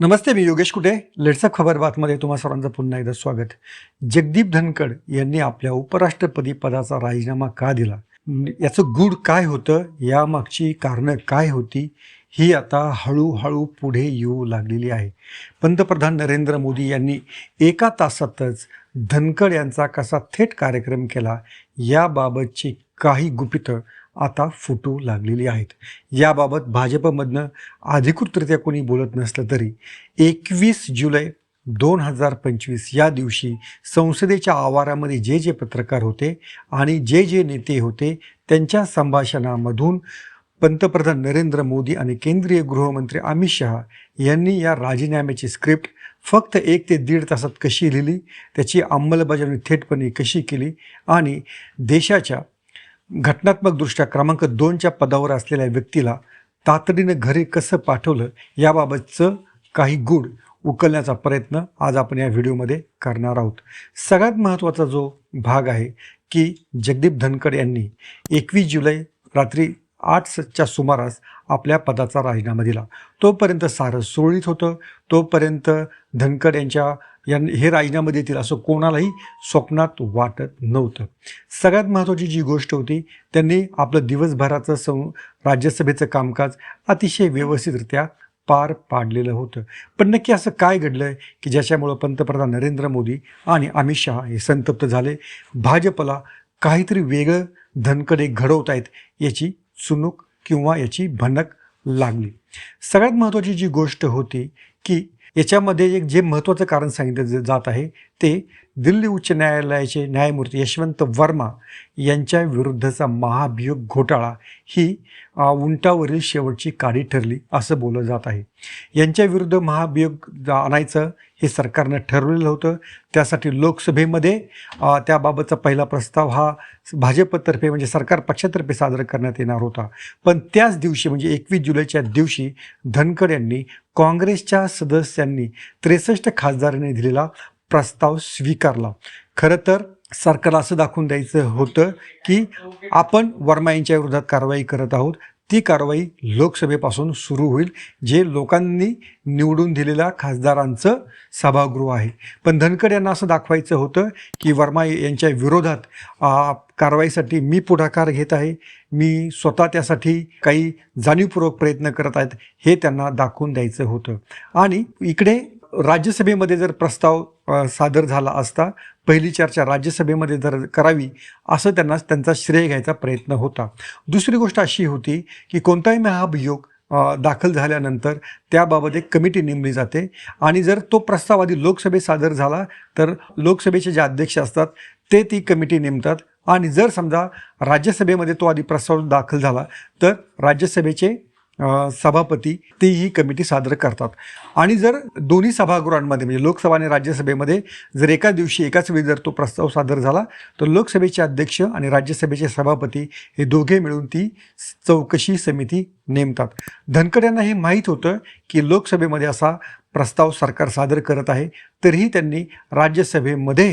नमस्ते मी योगेश कुटे लेट्सअप खबर बातमध्ये तुम्हा सर्वांचं पुन्हा एकदा स्वागत. जगदीप धनखड यांनी आपल्या उपराष्ट्रपती पदाचा राजीनामा का दिला? याचं गूढ काय होतं? यामागची कारणं काय होती? ही आता हळूहळू पुढे येऊ लागलेली आहे. पंतप्रधान नरेंद्र मोदी यांनी एका तासातच धनखड यांचा कसा थेट कार्यक्रम केला याबाबतची काही गुपितं आता फुटू लागलेली आहेत. याबाबत भाजपमधनं अधिकृतरित्या कोणी बोलत नसलं तरी एकवीस जुलै दोन हजार पंचवीस या दिवशी संसदेच्या आवारामध्ये जे जे पत्रकार होते आणि जे जे नेते होते त्यांच्या संभाषणामधून पंतप्रधान नरेंद्र मोदी आणि केंद्रीय गृहमंत्री अमित शहा यांनी या राजीनाम्याची स्क्रिप्ट फक्त एक ते दीड तासात कशी लिहिली त्याची अंमलबजावणी थेटपणे कशी केली आणि देशाच्या घटनात्मकदृष्ट्या क्रमांक दोनच्या पदावर असलेल्या व्यक्तीला तातडीनं घरी कसं पाठवलं याबाबतचं काही गुढ उकलण्याचा प्रयत्न आज आपण या व्हिडिओमध्ये करणार आहोत. सगळ्यात महत्त्वाचा जो भाग आहे की जगदीप धनखड यांनी एकवीस जुलै रात्री आठच्या सुमारास आपल्या पदाचा राजीनामा दिला. तोपर्यंत सारं सुरळीत होतं. तोपर्यंत धनखड यांच्या यां हे राजीनामा देतील असं कोणालाही स्वप्नात वाटत नव्हतं. सगळ्यात महत्त्वाची जी गोष्ट होती त्यांनी आपलं दिवसभराचं सं राज्यसभेचं कामकाज अतिशय व्यवस्थितरित्या पार पाडलेलं होतं. पण नक्की असं काय घडलं आहे की ज्याच्यामुळं पंतप्रधान नरेंद्र मोदी आणि अमित शहा हे संतप्त झाले? भाजपला काहीतरी वेगळं धनकडे घडवत आहेत याची चुणूक किंवा याची भनक लागली. सगळ्यात महत्त्वाची जी गोष्ट होती की याच्यामध्ये एक जे महत्त्वाचं कारण सांगितलं जात आहे ते दिल्ली उच्च न्यायालयाचे न्यायमूर्ती यशवंत वर्मा यांच्या विरुद्धचा महाभियोग घोटाळा ही उंटावरील शेवटची काडी ठरली असं बोललं जात आहे. यांच्या विरुद्ध महाभियोग आणायचं हे सरकारनं ठरवलेलं होतं. त्यासाठी लोकसभेमध्ये त्याबाबतचा पहिला प्रस्ताव हा भाजपतर्फे म्हणजे सरकार पक्षातर्फे सादर करण्यात येणार होता. पण त्याच दिवशी म्हणजे एकवीस जुलैच्या दिवशी धनखड यांनी काँग्रेसच्या सदस्यांनी त्रेसष्ट खासदारांनी दिलेला प्रस्ताव स्वीकारला. खरं तर सरकारला असं दाखवून द्यायचं होतं की आपण वर्मा यांच्या विरोधात कारवाई करत आहोत. ती कारवाई लोकसभेपासून सुरू होईल जे लोकांनी निवडून दिलेल्या खासदारांचं सभागृह आहे. पण धनखड यांना असं दाखवायचं होतं की वर्मा यांच्या विरोधात कारवाईसाठी मी पुढाकार घेत आहे मी स्वतः त्यासाठी काही जाणीवपूर्वक प्रयत्न करत आहेत हे त्यांना दाखवून द्यायचं होतं. आणि इकडे राज्यसभेमध्ये जर प्रस्ताव सादर झाला असता पहिली चर्चा राज्यसभेमध्ये जर करावी असं त्यांना त्यांचा श्रेय घ्यायचा प्रयत्न होता. दुसरी गोष्ट अशी होती की कोणताही महाभियोग दाखल झाल्यानंतर त्याबाबत एक कमिटी नेमली जाते आणि जर तो प्रस्ताव आधी लोकसभेत सादर झाला तर लोकसभेचे जे अध्यक्ष असतात ते ती कमिटी नेमतात. आणि जर समजा राज्यसभेमध्ये तो आधी प्रस्ताव दाखल झाला तर राज्यसभेचे सभापती ती ही कमिटी सादर करतात. आणि जर दोन्ही सभागृहांमध्ये म्हणजे लोकसभा आणि राज्यसभेमध्ये जर एका दिवशी एकाच वेळी जर तो प्रस्ताव सादर झाला तर लोकसभेचे अध्यक्ष आणि राज्यसभेचे सभापती हे दोघे मिळून ती चौकशी समिती नेमतात. धनखड यांना हे माहीत होतं की लोकसभेमध्ये असा प्रस्ताव सरकार सादर करत आहे तरीही त्यांनी राज्यसभेमध्ये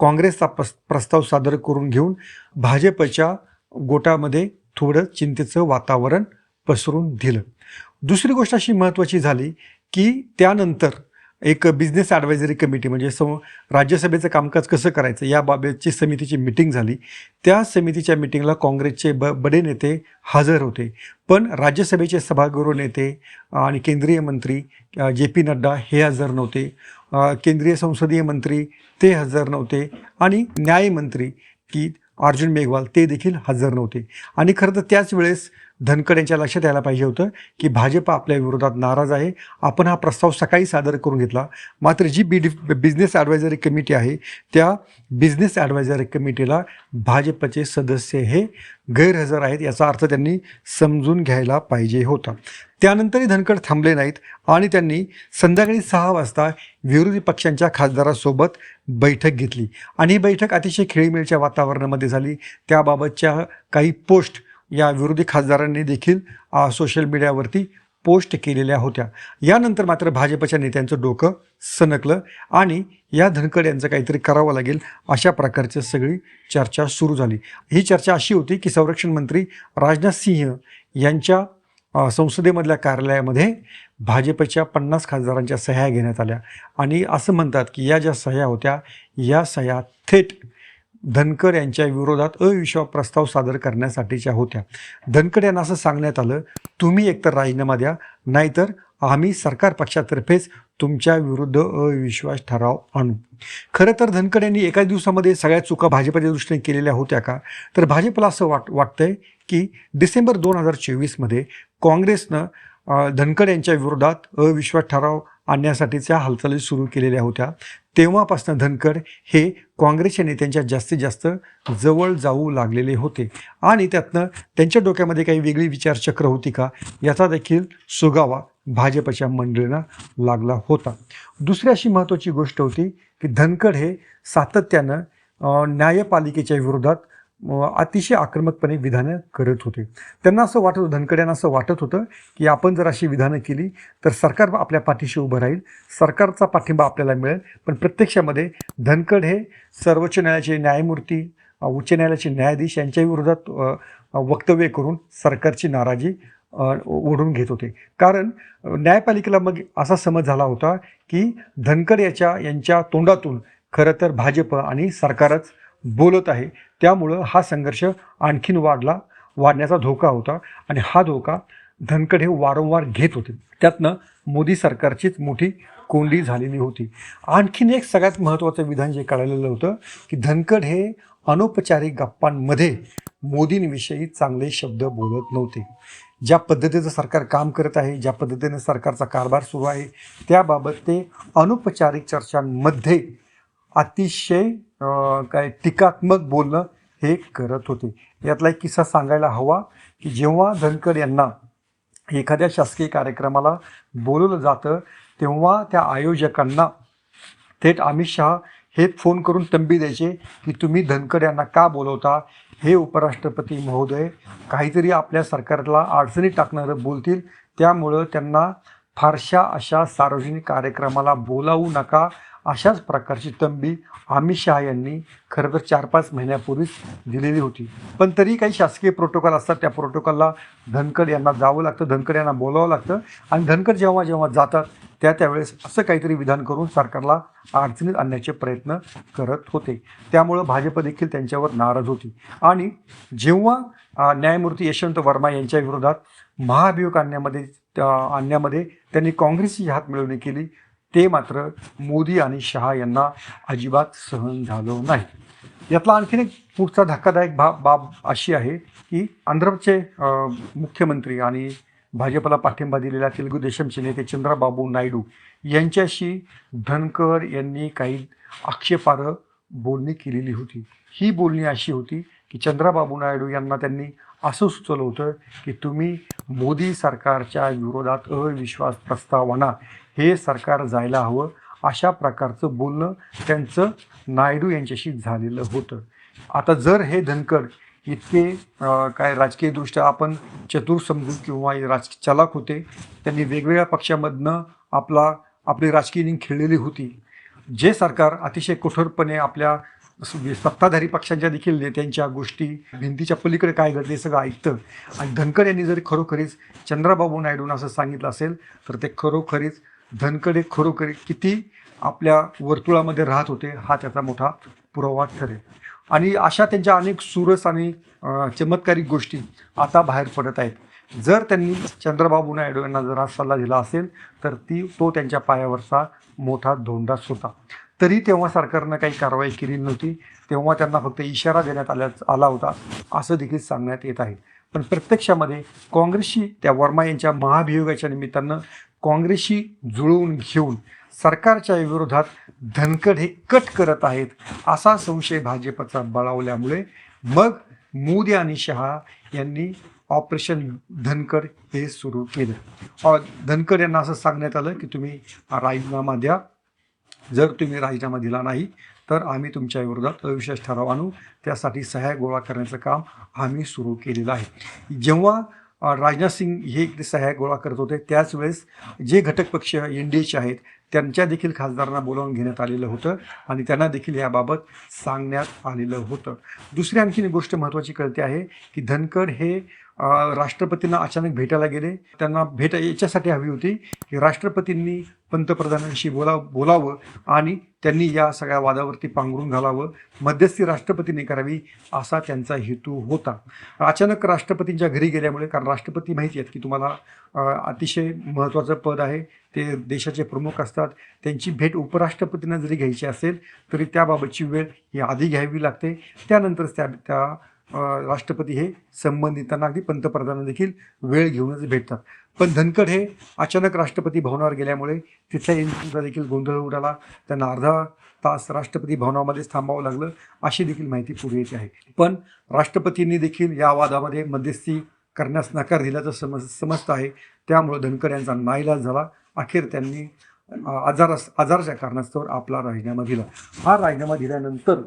काँग्रेसचा प्रस प्रस्ताव सादर करून घेऊन भाजपच्या गोटामध्ये थोडं चिंतेचं वातावरण पसरून दिलं. दुसरी गोष्ट अशी महत्त्वाची झाली की त्यानंतर एक बिझनेस ॲडवायझरी कमिटी म्हणजे सम राज्यसभेचं कामकाज कसं करायचं या बाबतची समितीची मिटिंग झाली. त्या समितीच्या मिटिंगला काँग्रेसचे ब बडे नेते हजर होते. पण राज्यसभेचे सभागृह नेते आणि केंद्रीय मंत्री जे पी नड्डा हे हजर नव्हते. केंद्रीय संसदीय मंत्री ते हजर नव्हते. आणि न्यायमंत्री की अर्जुन मेघवाल ते देखील हजर नव्हते. आणि खरं तर त्याच वेळेस धनखड यांच्या लक्षात यायला पाहिजे होतं की भाजप आपल्या विरोधात नाराज आहे. आपण हा प्रस्ताव सकाळी सादर करून घेतला. मात्र G B D business advisory committee आहे त्या बिझनेस ॲडवायझरी कमिटीला भाजपचे सदस्य हे गैरहजर आहेत याचा अर्थ त्यांनी समजून घ्यायला पाहिजे होता. त्यानंतरही धनखड थांबले नाहीत आणि त्यांनी संध्याकाळी सहा वाजता विरोधी पक्षांच्या खासदारासोबत बैठक घेतली. आणि ही बैठक अतिशय खेळीमेळीच्या वातावरणामध्ये झाली. त्याबाबतच्या काही पोस्ट या विरोधी खासदारांनी देखील सोशल मीडियावरती पोस्ट केलेल्या होत्या. यानंतर मात्र भाजपच्या नेत्यांचं डोकं सनकलं आणि या धनखड यांचं काहीतरी करावं लागेल अशा प्रकारची सगळी चर्चा सुरू झाली. ही चर्चा अशी होती की संरक्षण मंत्री राजनाथ सिंह यांच्या संसदेमधल्या कार्यालयामध्ये भाजपच्या पन्नास खासदारांच्या सह्या घेण्यात आल्या. आणि असं म्हणतात की या ज्या सह्या होत्या या सह्या थेट धनकर यांच्या विरोधात अविश्वास प्रस्ताव सादर करण्यासाठीच्या होत्या. धनकर यांना असं सांगण्यात आलं तुम्ही एकतर राजीनामा द्या नाहीतर आम्ही सरकार पक्षातर्फेच तुमच्या विरुद्ध अविश्वास ठराव आणू. खरं तर धनकर यांनी एका दिवसामध्ये सगळ्या चुका भाजपच्या दृष्टीने केलेल्या होत्या का? तर भाजपला असं वाट वाटतंय की डिसेंबर दोन हजार चोवीसमध्ये काँग्रेसनं धनकड धनकर यांच्या विरोधात अविश्वास ठराव आणण्यासाठीच्या हालचाली सुरू केलेल्या होत्या. तेव्हापासून धनकर हे काँग्रेसच्या नेत्यांच्या जास्तीत जास्त जवळ जाऊ लागलेले होते. आणि त्यातनं त्यांच्या डोक्यामध्ये काही वेगळी विचारचक्र होती का याचा देखील सुगावा भाजपच्या मंडळींना लागला होता. दुसरी अशी महत्त्वाची गोष्ट होती की धनखड हे सातत्यानं न्यायपालिकेच्या विरोधात अतिशय आक्रमकपणे विधानं करत होते. त्यांना असं वाटत होतं धनकड्यांना यांना असं वाटत होतं की आपण जर अशी विधानं केली तर सरकार आपल्या पाठीशी उभं राहील सरकारचा पाठिंबा आपल्याला मिळेल पण प्रत्यक्षामध्ये धनकड हे सर्वोच्च न्यायालयाचे न्यायमूर्ती उच्च न्यायालयाचे न्यायाधीश यांच्या विरोधात वक्तव्य करून सरकारची नाराजी ओढून घेत होते. कारण न्यायपालिकेला मग असा समज झाला होता की धनकड याच्या यांच्या तोंडातून खरं तर भाजप आणि सरकारच बोलत आहे. त्यामुळं हा संघर्ष आणखीन वाढला वाढण्याचा धोका होता आणि हा धोका धनकड हे वारंवार घेत होते. त्यातनं मोदी सरकारचीच मोठी कोंडी झालेली होती. आणखीन एक सगळ्यात महत्त्वाचं विधान जे कळलेलं होतं की धनकड हे अनौपचारिक गप्पांमध्ये मोदींविषयी चांगले शब्द बोलत नव्हते. ज्या पद्धतीचं सरकार काम करत आहे ज्या पद्धतीने सरकारचा कारभार सुरू आहे त्याबाबत ते अनौपचारिक चर्चांमध्ये अतिशय काय टीकात्मक बोलणं हे करत होते. यातला एक किस्सा सांगायला हवा की जेव्हा धनकर यांना एखाद्या शासकीय कार्यक्रमाला बोलवलं जातं तेव्हा त्या आयोजकांना थेट अमित शहा हे फोन करून तंबी द्यायचे की तुम्ही धनकर यांना का बोलवता? हे उपराष्ट्रपती महोदय काहीतरी आपल्या सरकारला अडचणीत टाकणारं बोलतील. त्यामुळं त्यांना फारशा अशा सार्वजनिक कार्यक्रमाला बोलावू नका अशाच प्रकारची तंबी अमित शहा यांनी खरं तर चार पाच महिन्यापूर्वीच दिलेली होती. पण तरी काही शासकीय प्रोटोकॉल असतात त्या प्रोटोकॉलला धनखड यांना जावं लागतं धनखड यांना बोलावं लागतं आणि धनखड जेव्हा जेव्हा जातात त्या त्यावेळेस असं काहीतरी विधान करून सरकारला अडचणीत आणण्याचे प्रयत्न करत होते. त्यामुळं भाजप देखील त्यांच्यावर नाराज होती. आणि जेव्हा न्यायमूर्ती यशवंत वर्मा यांच्या विरोधात महाभियोग आणण्यामध्ये त्या- आणण्यामध्ये त्यांनी काँग्रेसची हात मिळवणी केली ते मात्र मोदी आणि शहा यांना अजिबात सहन झालं नाही. यातला आणखीन एक पुढचा धक्कादायक बा बाब अशी आहे की आंध्रचे मुख्यमंत्री आणि भाजपला पाठिंबा दिलेल्या तेलुगू देशमचे नेते चंद्राबाबू नायडू यांच्याशी धनकर यांनी काही आक्षेपार्ह बोलणी केलेली होती. ही बोलणी अशी होती की चंद्राबाबू नायडू यांना त्यांनी असं सुचवलं होतं की तुम्ही मोदी सरकारच्या विरोधात अविश्वास प्रस्तावना हे सरकार जायला हवं. अशा प्रकारचं बोलणं त्यांचं नायडू यांच्याशी झालेलं होतं. आता जर हे धनकर इतके काय राजकीयदृष्ट्या आपण चतुर समजू किंवा राज चलाक होते त्यांनी वेगवेगळ्या पक्षामधनं आपला आपली राजकीय इनिंग खेळलेली होती. जे सरकार अतिशय कठोरपणे आपल्या सत्ताधारी पक्षांच्या देखील नेत्यांच्या गोष्टी भिंतीच्या पलीकडे काय घडते सगळं ऐकतं. आणि धनकर यांनी जर खरोखरीच चंद्राबाबू नायडूंना असं सांगितलं असेल तर ते खरोखरीच धनकडे खरोखरी किती आपल्या वर्तुळामध्ये राहत होते हा त्याचा मोठा पुरावा ठरेल. आणि अशा त्यांच्या अनेक सुरस आणि चमत्कारिक गोष्टी आता बाहेर पडत आहेत. जर त्यांनी चंद्रबाबू नायडू यांना जर हा सल्ला दिला असेल तर ती तो त्यांच्या पायावरचा मोठा धोंडाच होता तरी तेव्हा सरकारनं काही कारवाई केली नव्हती. तेव्हा त्यांना फक्त इशारा देण्यात आल्या आला होता. असं देखील सांगण्यात येत आहे. पण प्रत्यक्षामध्ये काँग्रेसशी त्या वर्मा यांच्या महाभियोगाच्या निमित्तानं काँग्रेसशी जुळवून घेऊन सरकारच्या विरोधात धनकड हे कट करत आहेत असा संशय भाजपचा बळावल्यामुळे मग मोदी आणि शहा यांनी ऑपरेशन धनकर हे सुरू केलं. अ, धनकर यांना असं सांगण्यात आलं की तुम्ही राजीनामा द्या. जर तुम्ही राजीनामा दिला नाही तर आम्ही तुमच्या विरोधात अविश्वास ठराव आणू. त्यासाठी सहाय्य गोळा करण्याचं काम आम्ही सुरू केलेलं आहे. जेव्हा राजनाथ सिंग हे इकडे सहाय्य गोळा करत होते त्याच वेळेस जे घटक पक्ष एन डी एचे आहेत त्यांच्या देखील खासदारांना बोलावून घेण्यात आलेलं होतं आणि त्यांना देखील याबाबत सांगण्यात आलेलं होतं. दुसरी आणखीन एक गोष्ट महत्त्वाची कळते आहे की धनकड हे राष्ट्रपतींना अचानक भेटायला गेले. त्यांना भेट याच्यासाठी हवी होती की राष्ट्रपतींनी पंतप्रधानांशी बोला बोलावं आणि त्यांनी या सगळ्या वादावरती पांघरून घालावं. मध्यस्थी राष्ट्रपतींनी करावी असा त्यांचा हेतू होता. अचानक राष्ट्रपतींच्या घरी गेल्यामुळे कारण राष्ट्रपती माहिती आहेत की तुम्हाला अतिशय महत्त्वाचं पद आहे. ते देशाचे प्रमुख असतात. त्यांची भेट उपराष्ट्रपतींना जरी घ्यायची असेल तरी त्याबाबतची वेळ ही आधी घ्यावी लागते. त्यानंतरच त्या त्या राष्ट्रपती हे संबंधितांना अगदी पंतप्रधानांना देखील वेळ घेऊनच भेटतात. पण धनकड हे अचानक राष्ट्रपती भवनावर गेल्यामुळे तिथल्या एंट्रीचा देखील गोंधळ उडाला. त्यांना अर्धा तास राष्ट्रपती भवनामध्येच थांबावं लागलं अशी देखील माहिती पुढे येते आहे. पण राष्ट्रपतींनी देखील या वादामध्ये मध्यस्थी करण्यास नकार दिल्याचं समज समजतं आहे. त्यामुळं धनकड यांचा नाईलाज झाला. अखेर त्यांनी आजार आजाराच्या कारणास्तव आपला राजीनामा दिला. हा राजीनामा दिल्यानंतर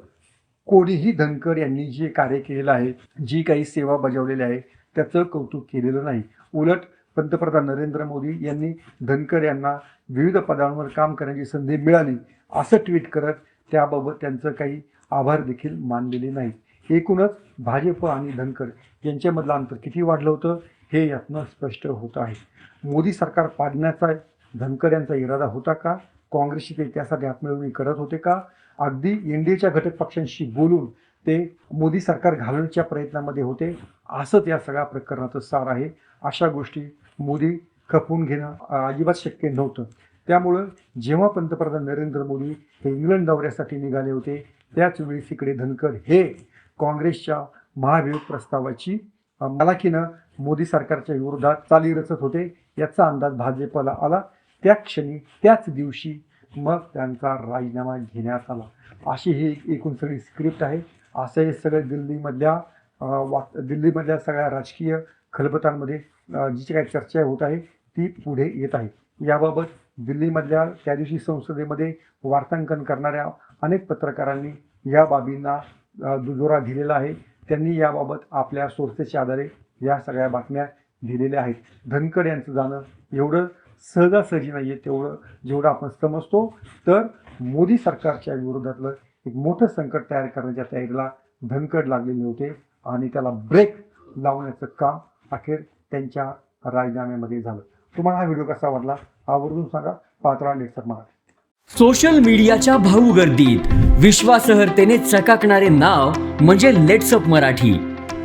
कोणीही धनकर यांनी जे कार्य केलेलं आहे जी काही सेवा बजावलेली आहे त्याचं कौतुक केलेलं नाही. उलट पंतप्रधान नरेंद्र मोदी यांनी धनकर यांना विविध पदांवर काम करण्याची संधी मिळाली असं ट्विट करत त्याबाबत त्यांचं काही आभार देखील मानलेले नाही. एकूणच भाजप आणि धनकर यांच्यामधलं अंतर किती वाढलं होतं हे यातनं स्पष्ट होत आहे. मोदी सरकार पाडण्याचा धनकर यांचा इरादा होता का? काँग्रेसशी ते त्यासाठी हातमिळवणी करत होते का? अगदी एन डी एच्या घटक पक्षांशी बोलून ते मोदी सरकार घालवण्याच्या प्रयत्नामध्ये होते. असंच या सगळ्या प्रकरणाचं सार आहे. अशा गोष्टी मोदी खपवून घेणं अजिबात शक्य नव्हतं. त्यामुळं जेव्हा पंतप्रधान नरेंद्र मोदी हे इंग्लंड दौऱ्यासाठी निघाले होते त्याच वेळी इकडे धनकर हे काँग्रेसच्या महाभियोग प्रस्तावाची अ, मोदी सरकारच्या विरोधात चाली रचत होते. याचा अंदाज भाजपला आला. त्या क्षणी त्याच दिवशी मग त्यांचा राजीनामा घेण्यात आला. अशी ही एकूण सगळी स्क्रिप्ट आहे. असं हे सगळं दिल्लीमधल्या अ, वा दिल्लीमधल्या सगळ्या राजकीय खलबतांमध्ये जी काही चर्चा होत आहे ती पुढे येत आहे. याबाबत दिल्लीमधल्या त्या दिवशी संसदेमध्ये वार्तांकन करणाऱ्या अनेक पत्रकारांनी या बाबींना दुजोरा दिलेला आहे. त्यांनी याबाबत आपल्या सोर्सेसच्या आधारे या सगळ्या बातम्या दिलेल्या आहेत. धनकड यांचं जाणं एवढं सहजासहजी नाही आहे तेवढं जेवढं आपण समजतो. तर मोदी सरकारच्या विरोधातलं एक मोठं संकट तयार करण्याच्या तयारीला धनकड लागलेले होते आणि त्याला ब्रेक लावण्याचं काम अखेर त्यांच्या राजीनाम्यामध्ये झालं. तुम्हाला हा व्हिडिओ कसा वाटला? आवर्जून सांगा. पात्रा नेटसर मला. सोशल मीडियाच्या भाऊ गर्दीत. विश्वासहर्तेने चकाकणारे नाव म्हणजे लेट्सअप मराठी.